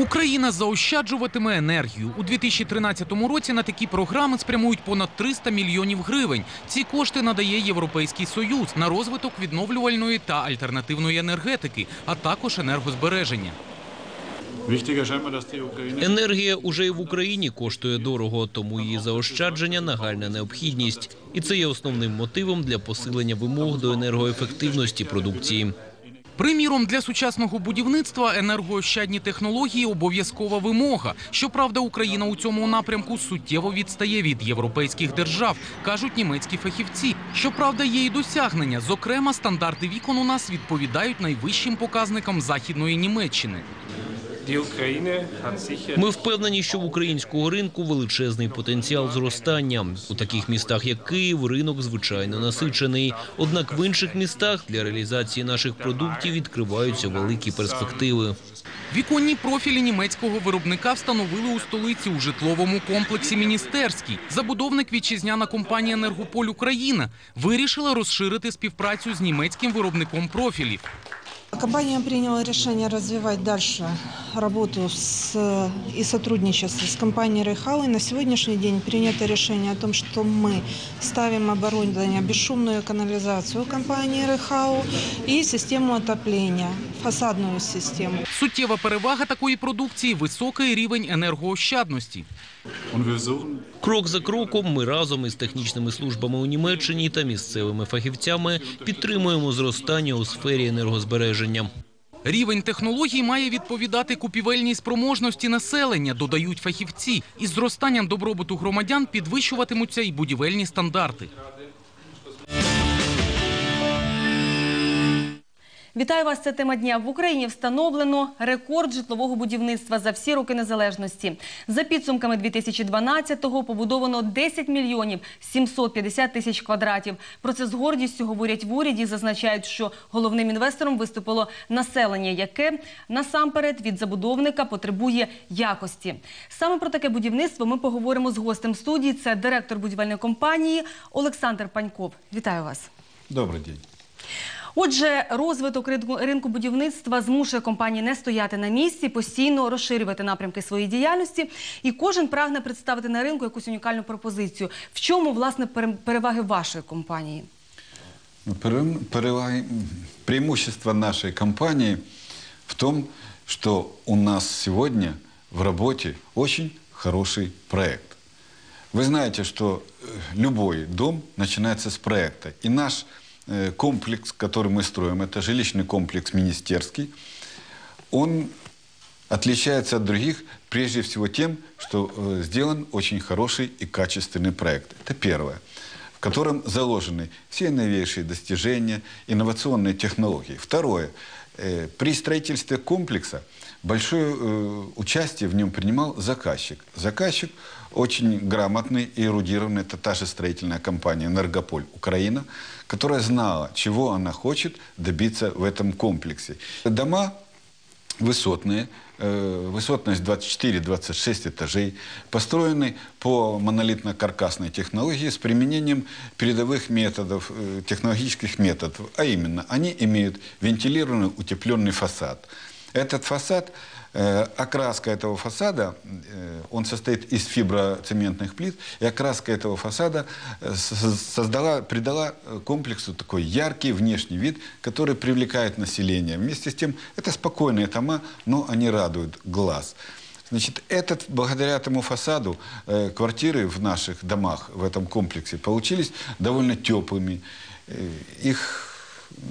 Україна заощаджуватиме енергію. У 2013 році на такі програми спрямують понад 300 мільйонів гривень. Ці кошти надає Європейський Союз на розвиток відновлювальної та альтернативної енергетики, а також енергозбереження. Енергія уже і в Україні коштує дорого, тому її заощадження нагальна необхідність, і це є основним мотивом для посилення вимог до енергоефективності продукції. Приміром, для сучасного будівництва енергоощадні технології обов'язкова вимога. Щоправда, Україна у цьому напрямку суттєво відстає від європейських держав, кажуть німецькі фахівці. Щоправда, є і досягнення. Зокрема, стандарти вікон у нас відповідають найвищим показникам західної Німеччини. Ми впевнені, що в українського ринку величезний потенціал зростання. У таких містах, як Київ, ринок звичайно насичений. Однак в інших містах для реалізації наших продуктів відкриваються великі перспективи. Віконні профілі німецького виробника встановили у столиці у житловому комплексі Міністерський. Забудовник вітчизняна компанія Енергополь Україна вирішила розширити співпрацю з німецьким виробником профілів. Компания приняла решение развивать дальше работу с, и сотрудничество с компанией Рейхау. И на сегодняшний день принято решение о том, что мы ставим оборудование, бесшумную канализацию компании Рейхау и систему отопления, фасадную систему. Суттєва перевага такої продукції високий рівень енергоощадності. Крок за кроком ми разом із технічними службами у Німеччині та місцевими фахівцями підтримуємо зростання у сфері енергозбереження. Рівень технологій має відповідати купівельній спроможності населення, додають фахівці. Із зростанням добробуту громадян підвищуватимуться і будівельні стандарти. Вітаю вас. Це тема дня. В Україні встановлено рекорд житлового будівництва за всі роки незалежності. За підсумками 2012-го побудовано 10 мільйонів 750 тисяч квадратів. Про це з гордістю говорять в уряді. Зазначають, що головним інвестором виступило населення, яке насамперед від забудовника потребує якості. Саме про таке будівництво ми поговоримо з гостем студії. Це директор будівельної компанії Олександр Паньков. Вітаю вас. Добрый день. Отже, розвиток ринку, ринку будівництва змушує компанії не стояти на місці, постійно розширювати напрямки своєї діяльності, і кожен прагне представити на ринку якусь унікальну пропозицію. В чому власне пере- переваги вашої компанії? Ну, пере- переваги- Преимущество нашей компании в том, что у нас сегодня в работе очень хороший проект. Вы знаете, что э, любой дом начинается с проекта. И наш э, комплекс, который мы строим, это жилищный комплекс министерский, он отличается от других прежде всего тем, что э, сделан очень хороший и качественный проект. Это первое в котором заложены все новейшие достижения, инновационные технологии. Второе. Э, При строительстве комплекса большое э, участие в нем принимал заказчик. Заказчик очень грамотный и эрудированный. Это та же строительная компания «Энергополь Украина», которая знала, чего она хочет добиться в этом комплексе. Дома высотные, э, высотность 24-26 этажей, построены по монолитно-каркасной технологии с применением передовых методов, э, технологических методов. А именно, они имеют вентилированный утепленный фасад. Этот фасад, окраска этого фасада, э, он состоит из фиброцементных плит, и окраска этого фасада э, создала, придала э, комплексу такой яркий внешний вид, который привлекает население. Вместе с тем, это спокойные дома, но они радуют глаз. Значит, этот, благодаря этому фасаду э, квартиры в наших домах, в этом комплексе, получились довольно теплыми. Э, их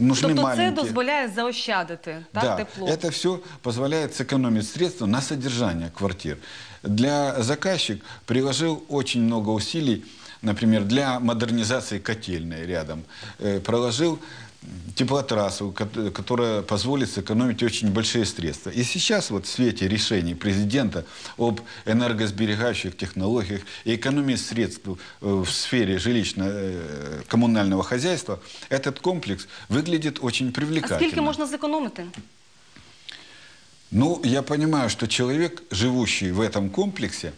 нужны тобто, маленькие. це дозволяє заощадити так, да, тепло. это все позволяет сэкономить средства на содержание квартир. Для заказчик приложил очень много усилий, например, для модернизации котельной рядом. Э, проложил теплотрассу, ко- которая позволит сэкономить очень большие средства. И сейчас вот в свете решений президента об энергосберегающих технологиях и экономии средств э, в сфере жилищно-коммунального хозяйства, этот комплекс выглядит очень А привлекательно. скільки можна зекономити? Ну, я понимаю, что человек, живущий в этом комплексе,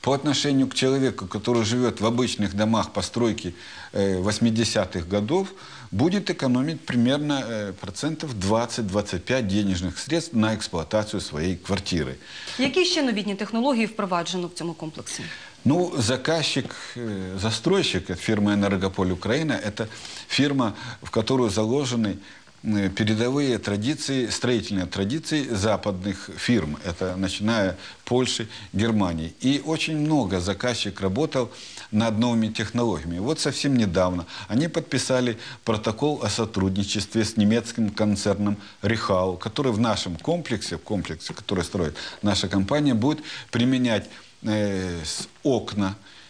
по отношению к человеку, который живет в обычных домах постройки э, 80-х годов, будет экономить примерно э, процентов 20-25 денежных средств на эксплуатацию своей квартиры. Які ще новітні технології впроваджено в цьому комплексі? Ну, заказчик, э, застройщик это фирма «Энергополь Украина» – это фирма, в которую заложены э, передовые традиции, строительные традиции западных фирм. Это начиная Польши, Германии. И очень много заказчик работал над новыми технологиями. Вот совсем недавно они подписали протокол о сотрудничестве с немецким концерном Рихау, который в нашем комплексе, в комплексе, который строит наша компания, будет применять э, окна, э,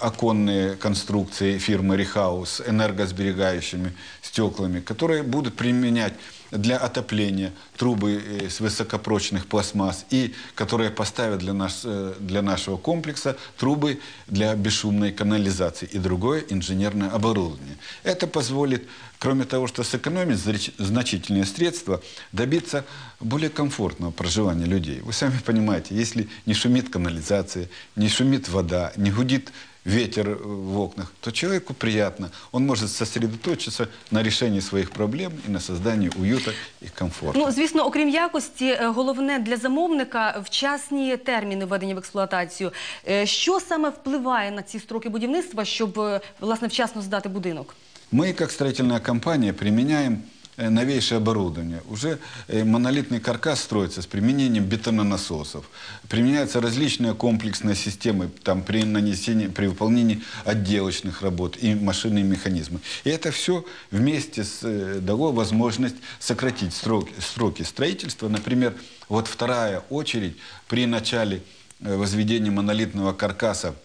оконные конструкции фирмы Рихау с энергосберегающими стеклами, которые будут применять для отопления трубы э, с высокопрочных пластмасс и которые поставят для, нас, э, для нашего комплекса трубы для бесшумной канализации и другое инженерное оборудование. Это позволит, кроме того, что сэкономить значительные средства, добиться более комфортного проживания людей. Вы сами понимаете, если не шумит канализация, не шумит вода, не гудит ветер э, в окнах, то человеку приятно. Он может сосредоточиться на решении своих проблем и на создании уюта и комфорта. Ну, звісно, окрім якості, е, головне для замовника вчасні терміни введення в експлуатацію. Е, Що саме впливає на ці строки будівництва, щоб е, власне вчасно здати будинок? Мы, как строительная компания, применяем э, новейшее оборудование. Уже э, монолитный каркас строится с применением бетононасосов. Применяются различные комплексные системы там, при, нанесении, при выполнении отделочных работ и машинные механизмы. И это все вместе с, э, дало возможность сократить сроки, сроки строительства. Например, вот вторая очередь при начале э, возведения монолитного каркаса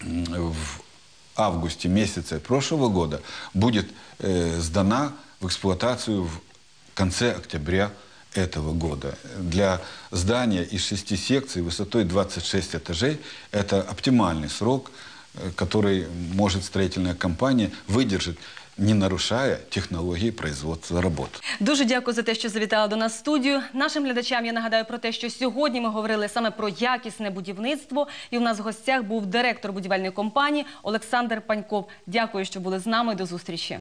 в августе месяце прошлого года будет э, сдана в эксплуатацию в конце октября этого года. Для здания из шести секций высотой 26 этажей это оптимальный срок, э, который может строительная компания выдержать, не нарушая технологии производства работ. Дуже дякую за те, що завітала до нас в студію. Нашим глядачам я нагадаю про те, що сьогодні ми говорили саме про якісне будівництво. І у нас в гостях був директор будівельної компанії Олександр Паньков. Дякую, що були з нами. До зустрічі.